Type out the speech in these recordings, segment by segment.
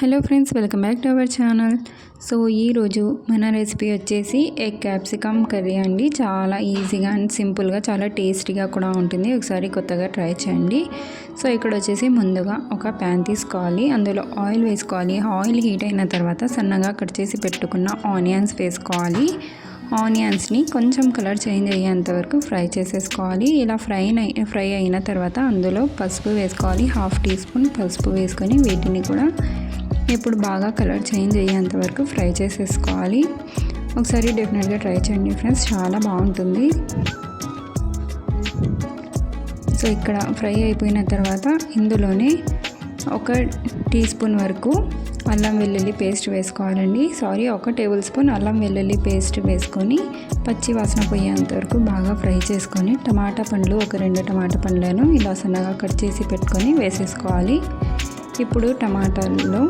Hello friends welcome back to our channel so ఈరోజు మన recipe వచ్చేసి ఎగ్ క్యాప్సికమ్ కర్రీ అండి. చాలా ఈజీగా అండ్ సింపుల్గా చాలా టేస్టీగా కూడా ఉంటుంది. ఒకసారి కొత్తగా ట్రై చేయండి. సో ఇక్కడ వచ్చేసి ముందుగా ఒక ప్యాన్ తీసుకోవాలి. అందులో ఆయిల్ వేసుకోవాలి. ఆయిల్ హీట్ అయిన తర్వాత సన్నగా కట్ చేసి పెట్టుకున్న ఆనియన్స్ వేసుకోవాలి. ఆనియన్స్ని కొంచెం కలర్ చేంజ్ అయ్యేంత వరకు ఫ్రై చేసేసుకోవాలి. ఇలా ఫ్రై ఫ్రై అయిన తర్వాత అందులో పసుపు వేసుకోవాలి. హాఫ్ టీ స్పూన్ పసుపు వేసుకొని వీటిని కూడా ఇప్పుడు బాగా కలర్ చేంజ్ అయ్యేంత వరకు ఫ్రై చేసేసుకోవాలి. ఒకసారి డెఫినెట్గా ట్రై చేయండి ఫ్రెండ్స్ చాలా బాగుంటుంది. సో ఇక్కడ ఫ్రై అయిపోయిన తర్వాత ఇందులోనే ఒక టీ స్పూన్ వరకు అల్లం వెల్లుల్లి పేస్ట్ వేసుకోవాలండి. సారీ ఒక టేబుల్ స్పూన్ అల్లం వెల్లుల్లి పేస్ట్ వేసుకొని పచ్చి వాసన పోయేంత వరకు బాగా ఫ్రై చేసుకొని టమాటా పండ్లు ఒక రెండు టమాటా పండ్లను ఇలా సన్నగా కట్ చేసి పెట్టుకొని వేసేసుకోవాలి. ఇప్పుడు టమాటాల్లో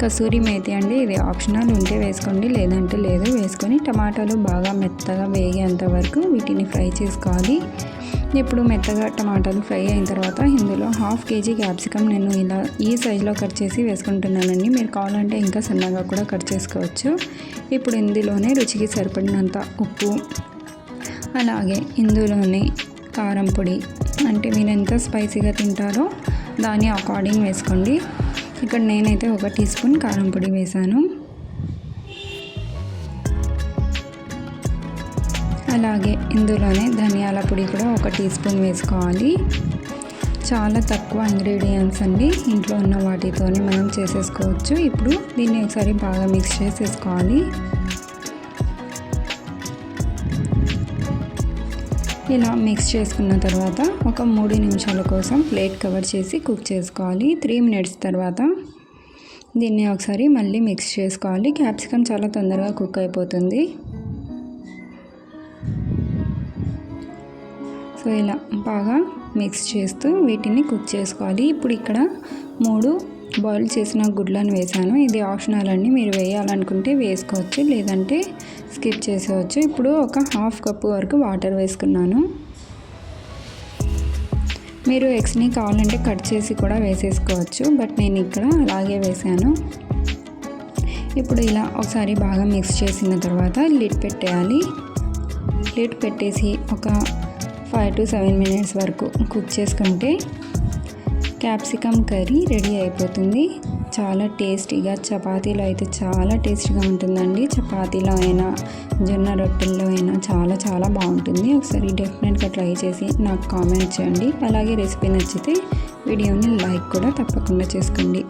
కసూరి మేతి అండి ఇది ఆప్షనల్. ఉంటే వేసుకోండి లేదంటే లేదు. వేసుకొని టమాటాలు బాగా మెత్తగా వేగేంత వరకు వీటిని ఫ్రై చేసుకోవాలి. ఇప్పుడు మెత్తగా టమాటాలు ఫ్రై అయిన తర్వాత ఇందులో హాఫ్ కేజీ క్యాప్సికమ్ నేను ఇలా ఈ సైజులో కట్ చేసి వేసుకుంటున్నానండి. మీరు కావాలంటే ఇంకా సన్నగా కూడా కట్ చేసుకోవచ్చు. ఇప్పుడు ఇందులోనే రుచికి సరిపడినంత ఉప్పు అలాగే ఇందులోనే కారం పొడి. అంటే మీరు ఎంత స్పైసీగా తింటారో దాని అకార్డింగ్ వేసుకోండి. ఇక్కడ నేనైతే ఒక టీ స్పూన్ కారం పొడి వేసాను. అలాగే ఇందులోనే ధనియాల పొడి కూడా ఒక టీ స్పూన్ వేసుకోవాలి. చాలా తక్కువ ఇంగ్రీడియంట్స్ అండి. ఇంట్లో ఉన్న వాటితోనే మనం చేసేసుకోవచ్చు. ఇప్పుడు దీన్ని ఒకసారి బాగా మిక్స్ చేసేసుకోవాలి. ఇలా మిక్స్ చేసుకున్న తర్వాత ఒక మూడు నిమిషాల కోసం ప్లేట్ కవర్ చేసి కుక్ చేసుకోవాలి. త్రీ మినిట్స్ తర్వాత దీన్ని ఒకసారి మళ్ళీ మిక్స్ చేసుకోవాలి. క్యాప్సికమ్ చాలా తొందరగా కుక్ అయిపోతుంది. సో ఇలా బాగా మిక్స్ చేస్తూ వీటిని కుక్ చేసుకోవాలి. ఇప్పుడు ఇక్కడ మూడు బాయిల్ చేసిన గుడ్లను వేసాను. ఇది ఆప్షనల్ అండి మీరు వేయాలనుకుంటే వేసుకోవచ్చు లేదంటే స్కిప్ చేసేవచ్చు ఇప్పుడు ఒక హాఫ్ కప్పు వరకు వాటర్ వేసుకున్నాను. మీరు ఎగ్స్ని కావాలంటే కట్ చేసి కూడా వేసేసుకోవచ్చు బట్ నేను ఇక్కడ అలాగే వేసాను. ఇప్పుడు ఇలా ఒకసారి బాగా మిక్స్ చేసిన తర్వాత లిడ్ పెట్టేయాలి. లిడ్ పెట్టేసి ఒక ఫైవ్ టు సెవెన్ మినిట్స్ వరకు కుక్ చేసుకుంటే క్యాప్సికమ్ కర్రీ రెడీ అయిపోతుంది. చాలా టేస్టీగా చపాతీలో అయితే చాలా టేస్టీగా ఉంటుందండి. చపాతీలో అయినా జొన్న రొట్టెల్లో అయినా చాలా చాలా బాగుంటుంది. ఒకసారి డెఫినెట్గా ట్రై చేసి నాకు కామెంట్ చేయండి. అలాగే రెసిపీ నచ్చితే వీడియోని లైక్ కూడా తప్పకుండా చేసుకోండి.